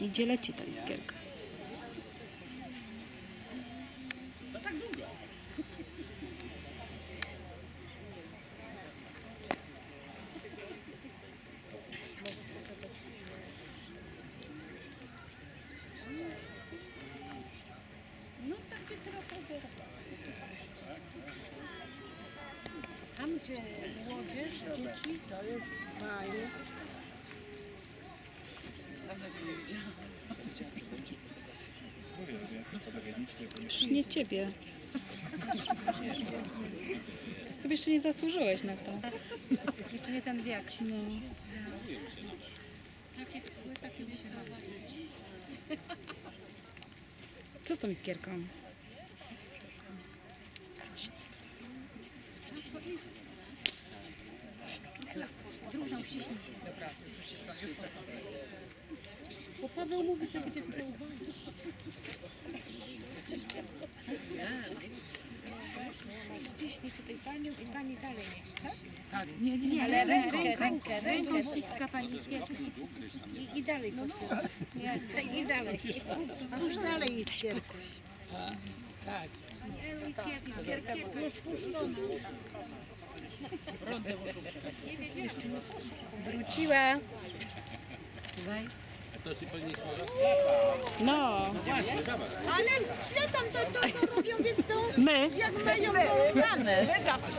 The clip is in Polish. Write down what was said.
Gdzie leci ta iskierka? Tam gdzie młodzież, dzieci, to jest fajnie. Przecież nie ciebie. Sobie jeszcze nie zasłużyłeś na to. Jeszcze nie ten wiek. No. Co z tą iskierką? Trudno uściśnić. Bo Paweł mówi, że będzie stał Ściśnij tutaj panią i pani dalej niech, tak? Nie, nie, nie. Ale rękę, rękę, rękę ściska pani I, i dalej posyła. I dalej. Puść dalej iskierkę. Tak. Iskierka już puszczona. Wróciła. No, Ale co tam to, to, to robią, wiesz co? my. Jak mają połączone.